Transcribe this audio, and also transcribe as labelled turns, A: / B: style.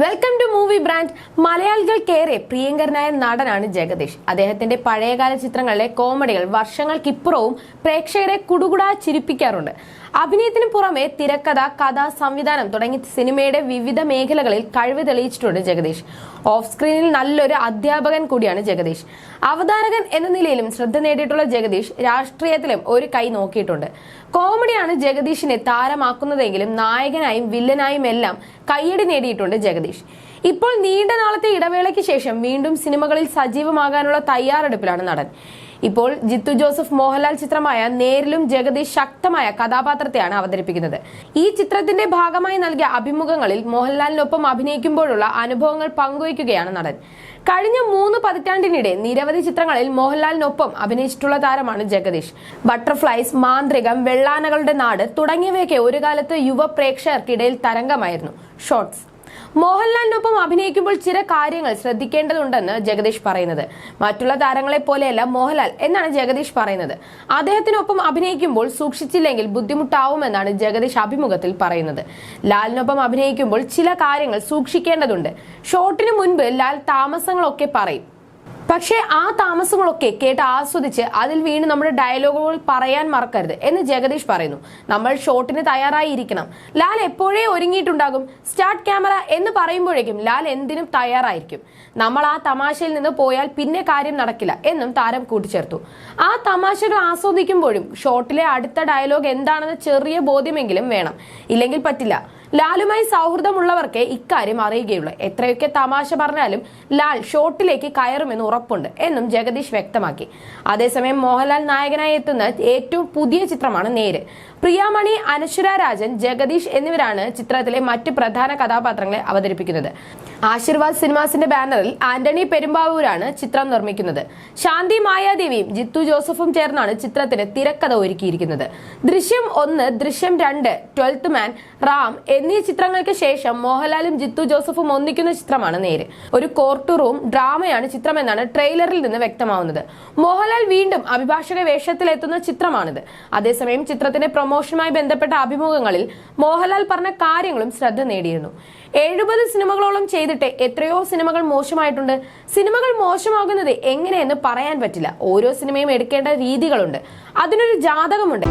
A: Welcome to movie brand മലയാളികൾക്കേറെ പ്രിയങ്കരനായ നടനാണ് ജഗദീഷ്. അദ്ദേഹത്തിന്റെ പഴയകാല ചിത്രങ്ങളിലെ കോമഡികൾ വർഷങ്ങൾക്കിപ്പുറവും പ്രേക്ഷകരെ കുടുകുടാ ചിരിപ്പിക്കാറുണ്ട്. അഭിനയത്തിന് പുറമെ തിരക്കഥ കഥ സംവിധാനം തുടങ്ങി സിനിമയുടെ വിവിധ മേഖലകളിൽ കഴിവ് തെളിയിച്ചിട്ടുണ്ട് ജഗദീഷ്. ഓഫ് സ്ക്രീനിൽ നല്ലൊരു അധ്യാപകൻ കൂടിയാണ് ജഗദീഷ്. അവതാരകൻ എന്ന നിലയിലും ശ്രദ്ധ നേടിയിട്ടുള്ള ജഗദീഷ് രാഷ്ട്രീയത്തിലും ഒരു കൈ നോക്കിയിട്ടുണ്ട്. കോമഡിയാണ് ജഗദീഷിനെ താരമാക്കുന്നതെങ്കിലും നായകനായും വില്ലനായും എല്ലാം കയ്യടി നേടിയിട്ടുണ്ട് ജഗദീഷ്. ഇപ്പോൾ നീണ്ട നാളത്തെ ഇടവേളയ്ക്ക് ശേഷം വീണ്ടും സിനിമകളിൽ സജീവമാകാനുള്ള തയ്യാറെടുപ്പിലാണ് നടൻ. ഇപ്പോൾ ജിത്തു ജോസഫ് മോഹൻലാൽ ചിത്രമായ നേരിലും ജഗദീഷ് ശക്തമായ കഥാപാത്രത്തെയാണ് അവതരിപ്പിക്കുന്നത്. ഈ ചിത്രത്തിന്റെ ഭാഗമായി നൽകിയ അഭിമുഖങ്ങളിൽ മോഹൻലാലിനൊപ്പം അഭിനയിക്കുമ്പോഴുള്ള അനുഭവങ്ങൾ പങ്കുവയ്ക്കുകയാണ് നടൻ. കഴിഞ്ഞ മൂന്ന് പതിറ്റാണ്ടിനിടെ നിരവധി ചിത്രങ്ങളിൽ മോഹൻലാലിനൊപ്പം അഭിനയിച്ചിട്ടുള്ള താരമാണ് ജഗദീഷ്. ബട്ടർഫ്ലൈസ് മാന്ത്രികം വെള്ളാനകളുടെ നാട് തുടങ്ങിയവയൊക്കെ ഒരു കാലത്ത് യുവ പ്രേക്ഷകർക്കിടയിൽ തരംഗമായിരുന്നു. ഷോർട്സ്. മോഹൻലാലിനൊപ്പം അഭിനയിക്കുമ്പോൾ ചില കാര്യങ്ങൾ ശ്രദ്ധിക്കേണ്ടതുണ്ടെന്ന് ജഗദീഷ് പറയുന്നത്. മറ്റുള്ള താരങ്ങളെ പോലെയല്ല മോഹൻലാൽ എന്നാണ് ജഗദീഷ് പറയുന്നത്. അദ്ദേഹത്തിനൊപ്പം അഭിനയിക്കുമ്പോൾ സൂക്ഷിച്ചില്ലെങ്കിൽ ബുദ്ധിമുട്ടാവുമെന്നാണ് ജഗദീഷ് അഭിമുഖത്തിൽ പറയുന്നത്. ലാലിനൊപ്പം അഭിനയിക്കുമ്പോൾ ചില കാര്യങ്ങൾ സൂക്ഷിക്കേണ്ടതുണ്ട്. ഷോട്ടിന് മുൻപ് ലാൽ താമസങ്ങളൊക്കെ പറയും. പക്ഷേ ആ താമസങ്ങളൊക്കെ കേട്ട് ആസ്വദിച്ച് അതിൽ വീണ് നമ്മുടെ ഡയലോഗുകൾ പറയാൻ മറക്കരുത് എന്ന് ജഗദീഷ് പറയുന്നു. നമ്മൾ ഷോട്ടിന് തയ്യാറായിരിക്കണം. ലാൽ എപ്പോഴേ ഒരുങ്ങിയിട്ടുണ്ടാകും? സ്റ്റാർട്ട് ക്യാമറ എന്ന് പറയുമ്പോഴേക്കും ലാൽ എന്തിനും തയ്യാറായിരിക്കും. നമ്മൾ ആ തമാശയിൽ നിന്ന് പോയാൽ പിന്നെ കാര്യം നടക്കില്ല എന്നും താരം കൂട്ടിച്ചേർത്തു. ആ തമാശകൾ ആസ്വദിക്കുമ്പോഴും ഷോട്ടിലെ അടുത്ത ഡയലോഗ് എന്താണെന്ന് ചെറിയ ബോധ്യമെങ്കിലും വേണം. ഇല്ലെങ്കിൽ പറ്റില്ല. ലാലുമായി സൗഹൃദമുള്ളവർക്കേ ഇക്കാര്യം അറിയുകയുള്ളൂ. എത്രയൊക്കെ തമാശ പറഞ്ഞാലും ലാൽ ഷോട്ടിലേക്ക് കയറുമെന്ന് ഉറപ്പുണ്ട് എന്നും ജഗദീഷ് വ്യക്തമാക്കി. അതേസമയം മോഹൻലാൽ നായകനായി എത്തുന്ന ഏറ്റവും പുതിയ ചിത്രമാണ് നേര്. പ്രിയാമണി അനശ്വര രാജൻ ജഗദീഷ് എന്നിവരാണ് ചിത്രത്തിലെ മറ്റ് പ്രധാന കഥാപാത്രങ്ങളെ അവതരിപ്പിക്കുന്നത്. ആശീർവാദ് സിനിമാസിന്റെ ബാനറിൽ ആന്റണി പെരുമ്പാവൂരാണ് ചിത്രം നിർമ്മിക്കുന്നത്. ശാന്തി മായാദേവിയും ജിത്തു ജോസഫും ചേർന്നാണ് ചിത്രത്തിന് തിരക്കഥ ഒരുക്കിയിരിക്കുന്നത്. ദൃശ്യം ഒന്ന് ദൃശ്യം രണ്ട് ട്വൽത്ത് മാൻ റാം എന്നീ ചിത്രങ്ങൾക്ക് ശേഷം മോഹൻലാലും ജിത്തു ജോസഫും ഒന്നിക്കുന്ന ചിത്രമാണ് നേര്. ഒരു കോർട്ട് റൂം ഡ്രാമയാണ് ചിത്രമെന്നാണ് ട്രെയിലറിൽ നിന്ന് വ്യക്തമാവുന്നത്. മോഹൻലാൽ വീണ്ടും അഭിഭാഷക വേഷത്തിലെത്തുന്ന ചിത്രമാണിത്. അതേസമയം ചിത്രത്തിന്റെ പ്രൊമോഷനുമായി ബന്ധപ്പെട്ട അഭിമുഖങ്ങളിൽ മോഹൻലാൽ പറഞ്ഞ കാര്യങ്ങളും ശ്രദ്ധ നേടിയിരുന്നു. എഴുപത് സിനിമകളോളം ചെയ്തിട്ട് എത്രയോ സിനിമകൾ മോശമായിട്ടുണ്ട്. സിനിമകൾ മോശമാകുന്നത് എങ്ങനെയെന്ന് പറയാൻ പറ്റില്ല. ഓരോ സിനിമയും എടുക്കേണ്ട രീതികളുണ്ട്. അതിനൊരു ജാതകമുണ്ട്.